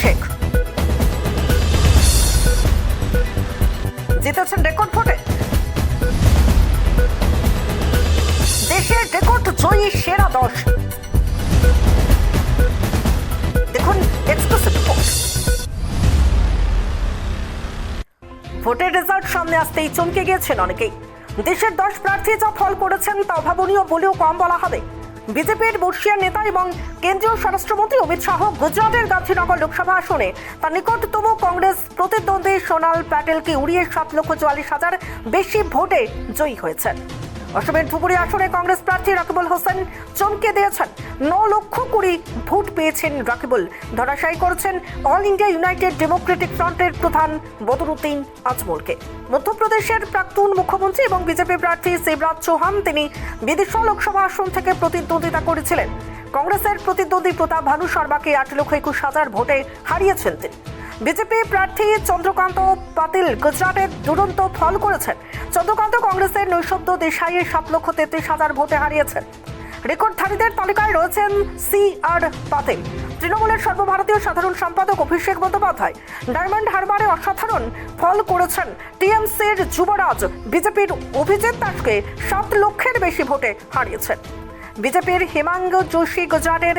অভিষেক জিতেছেন রেকর্ড ভোটে। দেশের রেকর্ড জয়ী সেরা দশ। দেখুন ভোটের রেজাল্ট সামনে আসতেই চমকে গিয়েছেন অনেকেই। দেশের দশ প্রার্থী যা ফল করেছেন তা অভাবনীয় বলেও কম বলা হবে। বিজেপির বর্ষিয়ার নেতা এবং কেন্দ্রীয় স্বরাষ্ট্রমন্ত্রী অমিত শাহ গুজরাটের গান্ধীনগর লোকসভা আসনে তার নিকটতম কংগ্রেস প্রতিদ্বন্দ্বী সোনাল প্যাটেলকে উড়িয়ে সাত লক্ষ চুয়াল্লিশ হাজার বেশি ভোটে জয়ী হয়েছেন। অসমের ধুবুরি আসনে কংগ্রেস প্রার্থী রাকিবুল হোসেন চমকে দিয়েছেন। ন লক্ষ কুড়ি ভোট পেয়েছেন রাকিবুল। ধরাশায়ী করেছেন অল ইন্ডিয়া ইউনাইটেড ডেমোক্রেটিক ফ্রন্টের প্রধান বদরুদ্দিন আজমলকে। মধ্যপ্রদেশের প্রাক্তন মুখ্যমন্ত্রী এবং বিজেপি প্রার্থী শিবরাজ চৌহান তিনি বিদিশা লোকসভা আসন থেকে প্রতিদ্বন্দ্বিতা করেছিলেন। কংগ্রেসের প্রতিদ্বন্দ্বী প্রতাপ ভানু শর্মাকে আট লক্ষ একুশ হাজার ভোটে হারিয়েছেন তিনি। বিজেপি প্রার্থী চন্দ্রকান্ত পাতিল গুজরাটের দুরন্ত ফল করেছেন। চন্দ্রকান্ত কংগ্রেসের নৈশব্দ দেশাইয়ের সাত লক্ষ তেত্রিশ হাজার ভোটে হারিয়েছেন। রেকর্ডধারীদের তালিকায় রয়েছেন সি আর পাতিল। তৃণমূলের সর্বভারতীয় সাধারণ সম্পাদক অভিষেক বন্দ্যোপাধ্যায়। ডায়মন্ড হারবারে অসাধারণ ফল করেছেন টিএমসির যুবরাজ। বিজেপির অভিজিৎ দাসকে সাত লক্ষের বেশি ভোটে হারিয়েছেন। বিজেপির হিমাঙ্গ যোশী গুজরাটের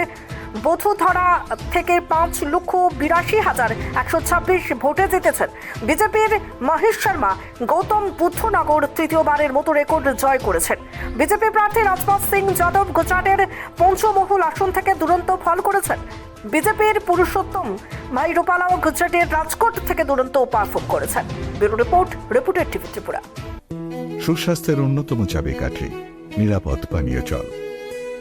বধুধরা থেকে পাঁচ লক্ষ বিরাশি হাজার একশো ছাব্বিশ ভোটে জিতেছেন। বিজেপির মহেশ শর্মা গৌতম বুদ্ধনগর তৃতীয়বারের মতো রেকর্ড জয় করেছেন। বিজেপি প্রার্থী রাজপাল সিং যাদব গুজরাটের পঞ্চমহুল আসন থেকে দুরন্ত ফল করেছেন। বিজেপির পুরুষোত্তম ভাই রূপালাও গুজরাটের রাজকোট থেকে দুরন্ত পারফর্ম করেছেন। ব্যুরো রিপোর্ট, রিপোর্টের টিভি ত্রিপুরা। সুস্বাস্থ্যের অন্যতম চাবিকাঠি, নিরাপদ পানীয় জল।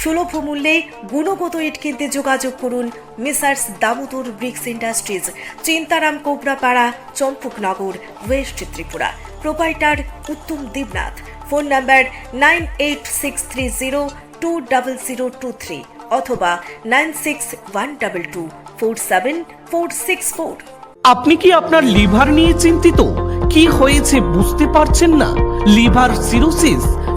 সুলভ মূল্যে গুণগত ইট কিনতে যোগাযোগ করুন messrs Damodar bricks industries, Chintaram Kobrapara, Champaknagar, west Tripura. Proprietor Uttam Debnath. Phone number nine eight six three zero two double zero two three অথবা nine six one double two four seven four six four. আপনি কি আপনার liver নিয়ে চিন্তিত? কি হয়েছে বুঝতে পারছেন না? Liver cirrhosis